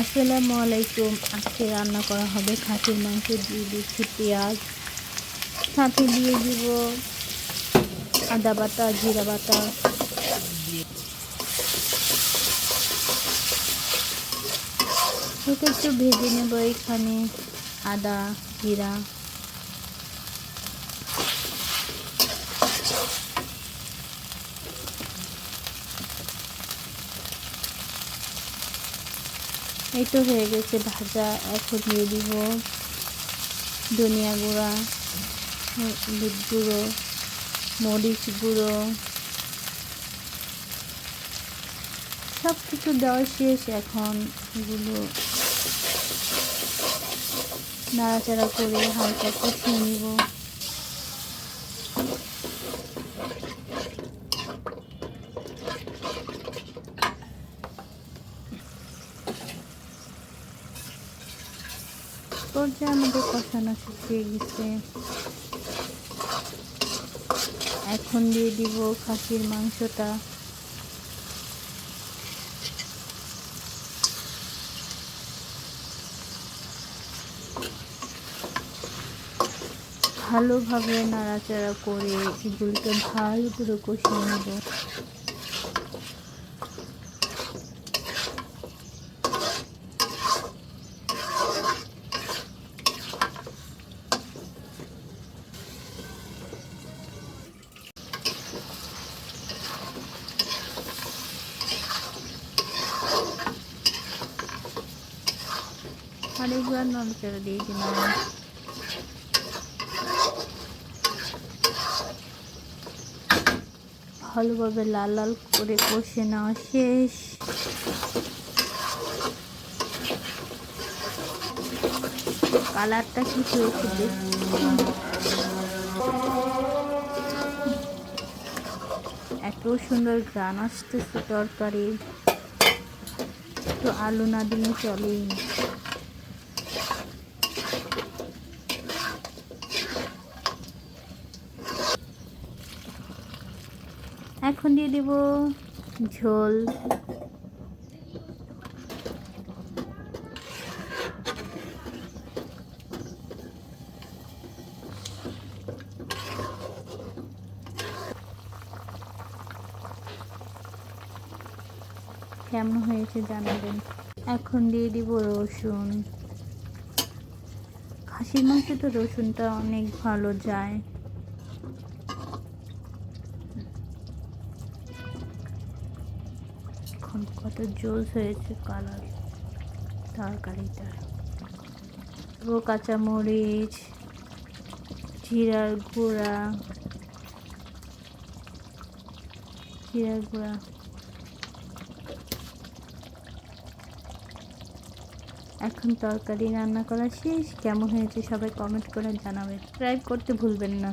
আসসালামু আলাইকুম। আজকে রান্না করা হবে খাসির মাংস দিয়ে দিচ্ছি পেঁয়াজ। সাথে দিয়ে দিব আদা বাটা, জিরা বাটা। ওকে একটু ভেজে নেব এখানে আদা, জিরা। এই তো হয়ে গেছে ভাজা, এখন দিয়ে দিব ধনিয়া গুঁড়া, হলুদ গুঁড়ো, মরিচ গুঁড়ো। সব কিছু দেওয়া শেষ এখন এগুলো নাড়াচাড়া করে হালকা কষিয়ে নিব। পর্যায়ে আমাদের কষানো শুকিয়ে গেছে। এখন দিয়ে দিব খাসির মাংসটা। ভালোভাবে নাড়াচাড়া করে এগুলোকে ভালো করে কষিয়ে নেব। অনেকবার নড়াচড়া দিয়ে দিলাম। ভালোভাবে লাল লাল করে কষে নেওয়া শেষ। কালারটা কি হয়েছে। এত সুন্দর গান আসতেছে তরকারি তো আলু না দিলে চলেই না। এখন দিয়ে দেব ঝোল। কেমন হয়েছে জানাবেন? এখন দিয়ে দিব রসুন। খাসির মাংসে তো রসুনটা অনেক ভালো যায়। এখন কত জোস হয়েছে কালার। তরকারিটা। ও কাঁচামরিচ, জিরার গুঁড়া। জিরার গুঁড়া। এখন তরকারি রান্না করা শেষ। কেমন হয়েছে সবাই কমেন্ট করে জানাবেন ট্রাই করতে ভুলবেন না।